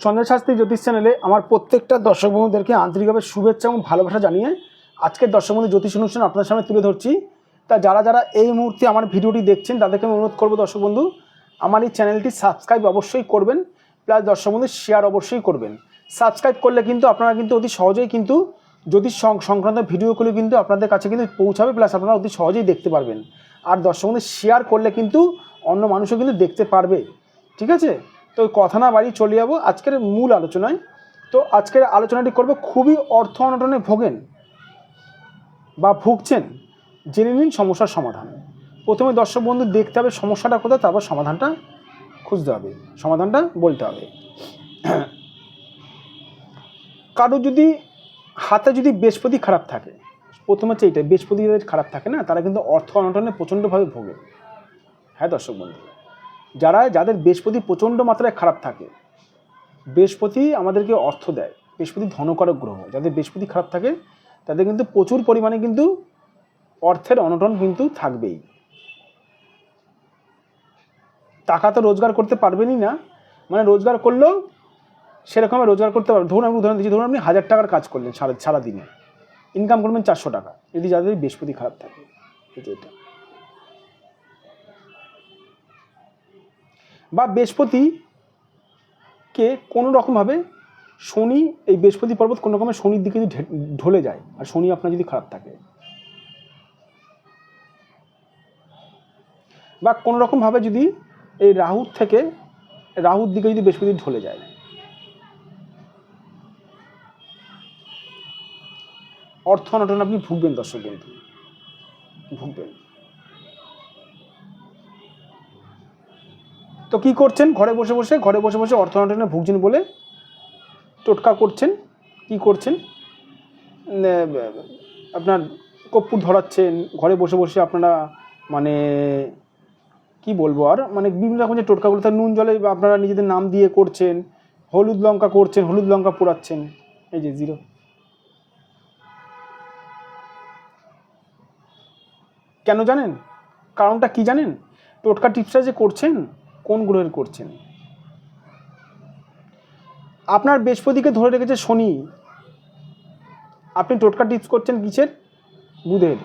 সঞ্জয় শাস্ত্রী জ্যোতিষ চ্যানেলে আমার প্রত্যেকটা দর্শক বন্ধুদেরকে আন্তরিকভাবে শুভেচ্ছা এবং ভালোবাসা জানিয়ে আজকের দর্শক বন্ধু জ্যোতিষ অনুষ্ঠান আপনাদের সামনে তুলে ধরছি। তা যারা যারা এই মুহূর্তে আমার ভিডিওটি দেখছেন, তাদেরকে আমি অনুরোধ করব দর্শক বন্ধু, আমার এই চ্যানেলটি সাবস্ক্রাইব অবশ্যই করবেন, প্লাস দর্শক বন্ধু শেয়ার অবশ্যই করবেন। সাবস্ক্রাইব করলে কিন্তু আপনারা কিন্তু অতি সহজেই কিন্তু জ্যোতিষ সংক্রান্ত ভিডিওগুলো কিন্তু আপনাদের কাছে কিন্তু পৌঁছাবে, প্লাস আপনারা অতি সহজেই দেখতে পারবেন। আর দর্শক বন্ধু, শেয়ার করলে কিন্তু অন্য মানুষও কিন্তু দেখতে পারবে। ঠিক আছে? তো কথা না বাড়ি চলে যাব। আজকের মূল আলোচনায়। তো আজকের আলোচনাটি করব, খুবই অর্থ অনটনে ভোগেন বা ভুগছেন, জেনে নিন সমস্যার সমাধান। প্রথমে দর্শক বন্ধু, দেখতে হবে সমস্যাটা কোথায়, তারপর সমাধানটা খুঁজতে হবে, সমাধানটা বলতে হবে। কারও যদি হাতে যদি বৃহস্পতি খারাপ থাকে, প্রথমে হচ্ছে এইটা, বৃহস্পতি খারাপ থাকে না, তারা কিন্তু অর্থ অনটনে প্রচণ্ডভাবে ভোগে হ্যাঁ দর্শক বন্ধু? যারা, যাদের বৃহস্পতি প্রচণ্ড মাত্রায় খারাপ থাকে। বৃহস্পতি আমাদেরকে অর্থ দেয়। বৃহস্পতি ধনকারক গ্রহ। যাদের বৃহস্পতি খারাপ থাকে, তাদের কিন্তু প্রচুর পরিমাণে কিন্তু অর্থের অনটন কিন্তু থাকবেই। টাকা তো রোজগার করতে পারবেনই না। মানে রোজগার করলেও সেরকম রোজগার করতে পারবেন ধরুন আমি উদাহরণ দিচ্ছি, ধরুন আপনি হাজার টাকার কাজ করলেন সারা, সারাদিনে। ইনকাম করবেন চারশো টাকা। যদি যাদের বৃহস্পতি খারাপ থাকে। এটা। বা বৃহস্পতিকে কোনো রকমভাবে শনি, এই বৃহস্পতি পর্বত কোনো রকমের শনির দিকে যদি ঢলে যায় আর শনি আপনার যদি খারাপ থাকে। বা কোনো রকমভাবে যদি এই রাহুর থেকে, রাহুর দিকে যদি বৃহস্পতি ঢলে যায়। অর্থ অনটন আপনি ভুগবেন দর্শক বন্ধু, ভুগবেন। তো কি করছেন? ঘরে বসে বসে, ঘরে বসে বসে অর্থ অনটনে ভুগছেন বলে টোটকা করছেন। কি করছেন? আপনার কর্পূর ধরাচ্ছেন, ঘরে বসে বসে আপনারা মানে কি বলব আর? মানে বিভিন্ন রকম যে টোটকাগুলো তার নুন জলে আপনারা নিজেদের নাম দিয়ে করছেন, হলুদ লঙ্কা করছেন, হলুদ লঙ্কা পোড়াচ্ছেন। এই যে জিরো। কেন জানেন? কারণটা কি জানেন? টোটকা টিপসটা যে করছেন কোন গ্রহের করছেন? আপনার বৃহস্পতিকে ধরে রেখেছে শনি। আপনি টোটকা টিপস করছেন কিসের? বুধের।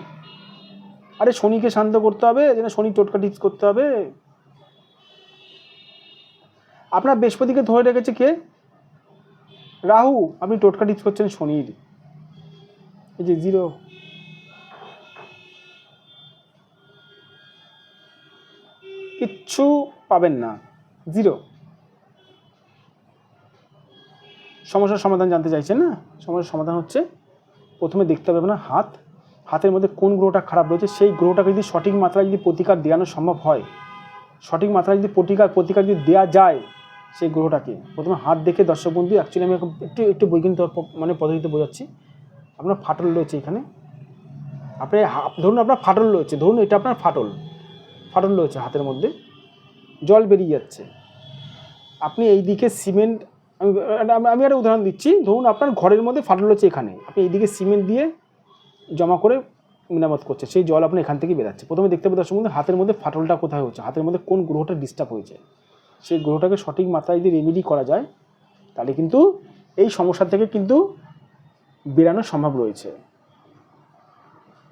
আরে শনিকে শান্ত করতে হবে, যেন শনি টোটকা টিপস করতে হবে। আপনার বৃহস্পতিকে ধরে রেখেছে কে? রাহু। আপনি টোটকা টিপস করছেন শনির। এই যে জিরো। কিচ্ছু পাবেন না। জিরো। সমস্যার সমাধান জানতে চাইছেন না? সমস্যার সমাধান হচ্ছে, প্রথমে দেখতে হবে আপনার হাত। হাতের মধ্যে কোন গ্রহটা খারাপ রয়েছে, সেই গ্রহটাকে যদি সঠিক মাত্রায় যদি প্রতিকার দেওয়ানো সম্ভব হয়, সঠিক মাত্রায় যদি প্রতিকার প্রতিকার যদি দেওয়া যায় সেই গ্রহটাকে। প্রথমে হাত দেখে দর্শক বন্ধু অ্যাকচুয়ালি আমি একটু একটু বৈজ্ঞানিক মানে পদ্ধতিতে বোঝাচ্ছি। আপনার ফাটল রয়েছে এখানে। আপনি ধরুন আপনার ফাটল রয়েছে, ধরুন এটা আপনার ফাটল। ফাটল রয়েছে হাতের মধ্যে। জল বেরিয়ে যাচ্ছে। আপনি এই দিকে সিমেন্ট, আমি, আমি- একটা উদাহরণ দিচ্ছি। ধরুন আপনার ঘরের মধ্যে ফাটল হচ্ছে এখানে। আপনি এইদিকে সিমেন্ট দিয়ে জমা করে মেরামত করছে সেই জল আপনার এখান থেকে বেরাচ্ছে। প্রথমে দেখতে পাবেন দর্শক বন্ধু, হাতের মধ্যে ফাটলটা কোথায় হচ্ছে? হাতের মধ্যে কোন গ্রহটা ডিস্টার্ব হয়েছে? সেই গ্রহটাকে সঠিক মাত্রায় যদি রেমেডি করা যায়, তাহলে কিন্তু এই সমস্যা থেকে কিন্তু বেরানো সম্ভব রয়েছে।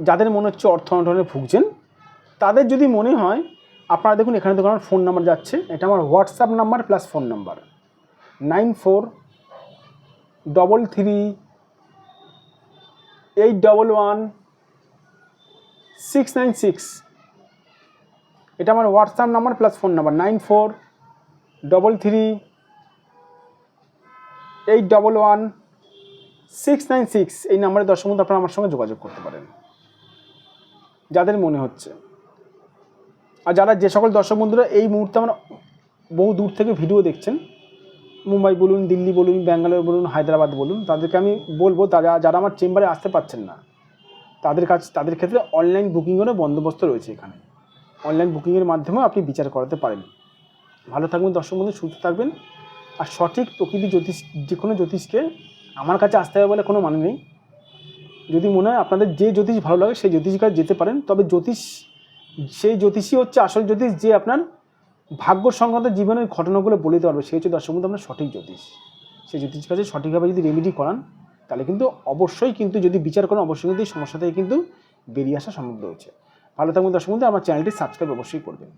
যাদের মনে হচ্ছে অর্থ অনটনে ভুগছেন, তাদের যদি মনে হয় আপনারা দেখুন, এখানে দেখুন আমার ফোন নাম্বার যাচ্ছে। এটা আমার WhatsApp number plus phone number nine four double three eight double one six nine six এটা আমার WhatsApp number plus phone number nine four double three eight double one six nine six এই নাম্বারে দর্শক বন্ধু আপনারা আমার সঙ্গে যোগাযোগ করতে পারেন। যাদের মনে হচ্ছে। আর যারা যে সকল দর্শক বন্ধুরা এই মুহূর্তে আমার বহু দূর থেকে ভিডিও দেখছেন, মুম্বাই বলুন, দিল্লি বলুন, ব্যাঙ্গালোর বলুন, হায়দ্রাবাদ বলুন, তাদেরকে আমি বলব, তারা, যারা আমার চেম্বারে আসতে পারছেন না, তাদের কাছ, তাদের ক্ষেত্রে অনলাইন বুকিংয়েরও বন্দোবস্ত রয়েছে এখানে। অনলাইন বুকিংয়ের মাধ্যমেও আপনি বিচার করাতে পারেন। ভালো থাকবেন দর্শক বন্ধু, সুস্থ থাকবেন। আর সঠিক প্রকৃতি জ্যোতিষ, যে কোনো জ্যোতিষকে আমার কাছে আসতে হবে বলে কোনো মানে নেই। যদি মনে হয় আপনাদের যে জ্যোতিষ ভালো লাগে, সেই জ্যোতিষ কাছে যেতে পারেন, তবে জ্যোতিষ সেই জ্যোতিষী হচ্ছে আসল জ্যোতিষ যে আপনার ভাগ্য সংক্রান্ত জীবনের ঘটনাগুলো বলে দিতে পারবে সে হচ্ছে দর্শক আপনার সঠিক জ্যোতিষ। সেই জ্যোতিষ কাছে সঠিকভাবে যদি রেমেডি করান, তাহলে কিন্তু অবশ্যই কিন্তু যদি বিচার করেন, অবশ্যই কিন্তু এই সমস্যা থেকে কিন্তু বেরিয়ে আসা সম্ভব রয়েছে ভালো থাকবেন দর্শক আমার চ্যানেলটি সাবস্ক্রাইব অবশ্যই করবেন।